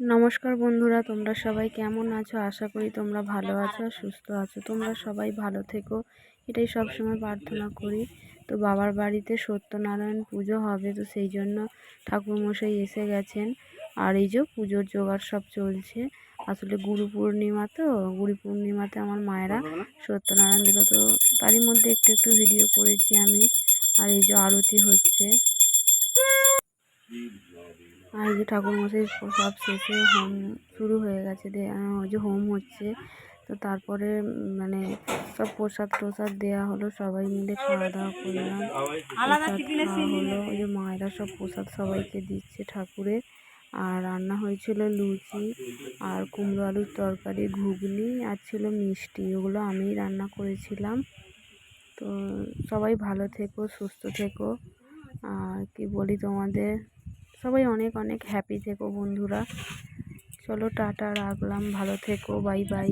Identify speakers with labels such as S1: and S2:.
S1: নমস্কার বন্ধুরা, তোমরা সবাই কেমন আছো? আশা করি তোমরা ভালো আছো আর সুস্থ আছো। তোমরা সবাই ভালো থেকো। এটাই সবসময় প্রার্থনা করি। তো বাবার বাড়িতে সত্যনারায়ণ পুজো হবে, তো সেই জন্য ঠাকুরমশাই এসে গেছেন। আর এই যে পুজোর জোগাড় সব চলছে। আসলে গুরু পূর্ণিমা তো, গুরু পূর্ণিমাতে আমার মায়েরা সত্যনারায়ণ দিল। তো তারই মধ্যে একটু একটু ভিডিও করেছি আমি। আর এই যে আরতি হচ্ছে। আর এই যে ঠাকুরমশাই সব শেষে হোম শুরু হয়ে গেছে ওই যে হোম হচ্ছে তো তারপরে মানে সব প্রসাদ টোসাদ দেওয়া হলো সবাই মিলে খাওয়া দাওয়া করলাম প্রসাদ খাওয়া হলো ওই যে মায়েরা সব প্রসাদ সবাইকে দিচ্ছে ঠাকুরে। আর রান্না হয়েছিল লুচি আর কুমড়ো আলুর তরকারি ঘুগনি আর ছিল মিষ্টি ওগুলো আমিই রান্না করেছিলাম। তো সবাই ভালো থেকো সুস্থ থেকো। আর কি বলি তোমাদের? সবাই অনেক অনেক হ্যাপি থেকো বন্ধুরা। চলো টাটা রাখলাম ভালো থেকো বাই বাই